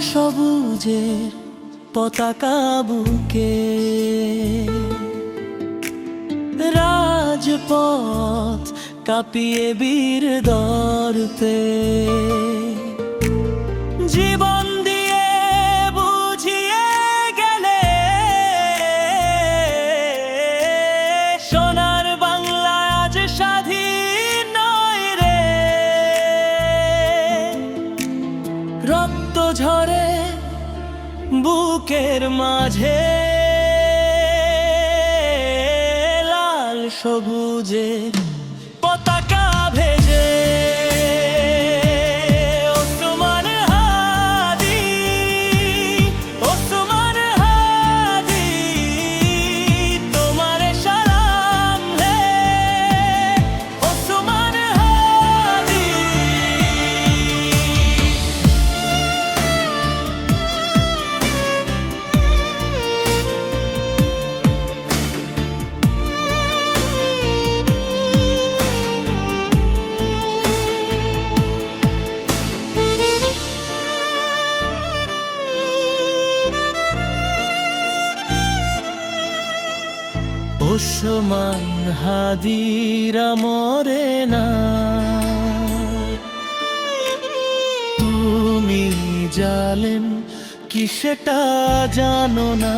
সবুজের পতাকা বুকে। রাজপথ কাঁপিয়ে বীর দরতে। বুকের মাঝে লাল সবুজে পতাকা ভেজে ওসমান হাদিরা মরে না। তুমি জালেন কি সেটা জানো না?